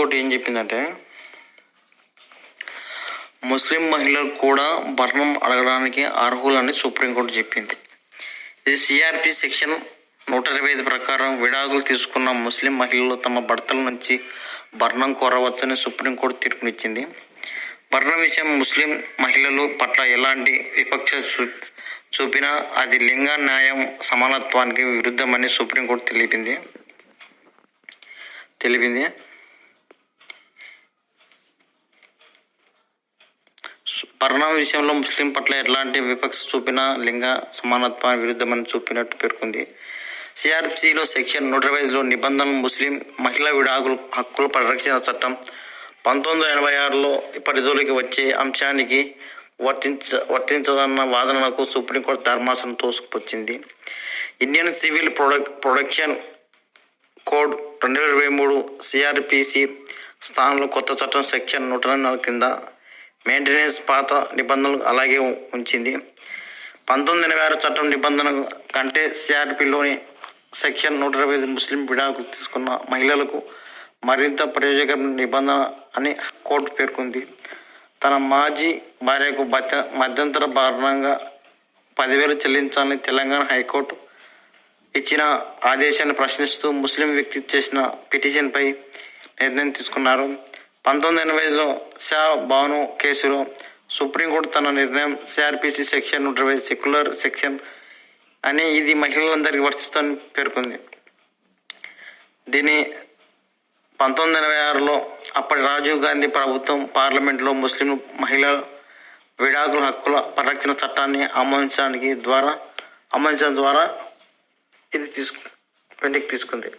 Supreme court ఏం చెప్పిందంటే ముస్లిం మహిళలు కూడా భరణం అడగడానికి అర్హులని సుప్రీంకోర్టు చెప్పింది. ఇది సిఆర్పి సెక్షన్ నూట ఇరవై ఐదు ప్రకారం విడాకులు తీసుకున్న ముస్లిం మహిళలు తమ భర్తల నుంచి భరణం కోరవచ్చని సుప్రీంకోర్టు తీర్పునిచ్చింది. భరణం విషయం ముస్లిం మహిళలు పట్ల ఎలాంటి విపక్ష చూ చూపినా అది లింగ న్యాయం సమానత్వానికి విరుద్ధమని సుప్రీంకోర్టు తెలిపింది. తెలిపింది. పరిణామ విషయంలో ముస్లిం పట్ల ఎలాంటి విపక్ష చూపిన లింగ సమానత్వ విరుద్ధమని చూపినట్టు పేర్కొంది. సిఆర్పిసిలో సెక్షన్ నూట ఇరవై ఐదులో నిబంధనలు ముస్లిం మహిళా విడాకులు హక్కుల పరిరక్షణ చట్టం పంతొమ్మిది వందల ఎనభై ఆరులో పరిధిలోకి వచ్చే అంశానికి వర్తించ వర్తించదన్న వాదనలకు సుప్రీంకోర్టు ధర్మాసనం తోసుకొచ్చింది ఇండియన్ సివిల్ ప్రొడక్ ప్రొడక్షన్ కోడ్ రెండు వేల ఇరవై మూడు సిఆర్పిసి స్థానంలో కొత్త చట్టం సెక్షన్ నూట నాలుగు కింద మెయింటెనెన్స్ పాత నిబంధనలు అలాగే ఉంచింది. పంతొమ్మిది ఎనభై ఆరు చట్టం నిబంధన కంటే సిఆర్పిలోని సెక్షన్ నూట ఇరవై ఐదు ముస్లిం విడాకులు తీసుకున్న మహిళలకు మరింత ప్రయోజకర నిబంధన అని కోర్టు పేర్కొంది. తన మాజీ భార్యకు మధ్య మధ్యంతర భారణంగా పదివేలు చెల్లించాలని తెలంగాణ హైకోర్టు ఇచ్చిన ఆదేశాన్ని ప్రశ్నిస్తూ ముస్లిం వ్యక్తి చేసిన పిటిషన్పై నిర్ణయం తీసుకున్నారు. పంతొమ్మిది ఎనభై ఐదులో షా భాను కేసులో సుప్రీంకోర్టు తన నిర్ణయం సిఆర్పిసి సెక్షన్ నూట ఇరవై సెక్యులర్ సెక్షన్ అని ఇది మహిళలందరికీ వర్తిస్తుందని పేర్కొంది. దీని పంతొమ్మిది ఎనభై ఆరులో అప్పటి రాజీవ్ గాంధీ ప్రభుత్వం పార్లమెంట్లో ముస్లిం మహిళల విడాకుల హక్కుల పరిరక్షణ చట్టాన్ని ఆమోదించడానికి ద్వారా ఆమోదించడం ద్వారా ఇది తీసుకు వెనక్కి తీసుకుంది.